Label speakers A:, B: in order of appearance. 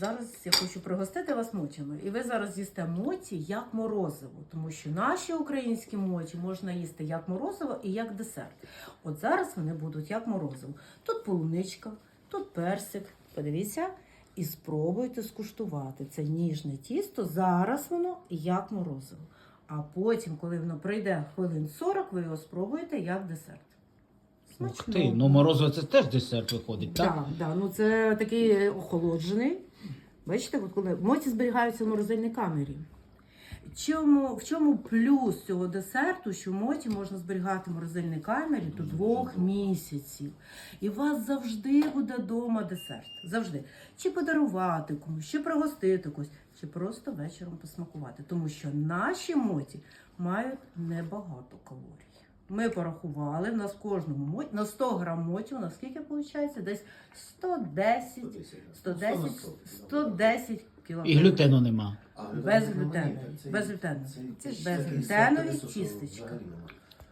A: Зараз я хочу пригостити вас мотями. І ви зараз їсте моті як морозиво, тому що наші українські моті можна їсти як морозиво і як десерт. От зараз вони будуть як морозиво. Тут полуничка, тут персик. Подивіться. І спробуйте скуштувати це ніжне тісто. Зараз воно як морозиво. А потім, коли воно пройде хвилин 40, ви його спробуєте як десерт.
B: Ух ти, ну морозиво це теж десерт виходить, так?
A: Так, да, ну це такий охолоджений. Бачите, от коли моті зберігаються в морозильній камері. Чому, в чому плюс цього десерту, що моті можна зберігати в морозильній камері до двох місяців. І у вас завжди буде вдома десерт. Завжди. Чи подарувати комусь, чи пригостити когось, чи просто вечором посмакувати. Тому що наші моті мають небагато калорій. Ми порахували, в нас в кожному моті, на 100 грам моті, у нас скільки виходить? Десь 110, 110, 110 кілограмів.
B: І глютену нема.
A: Безглютенові. Безглютенові. Безглютенові тістечка.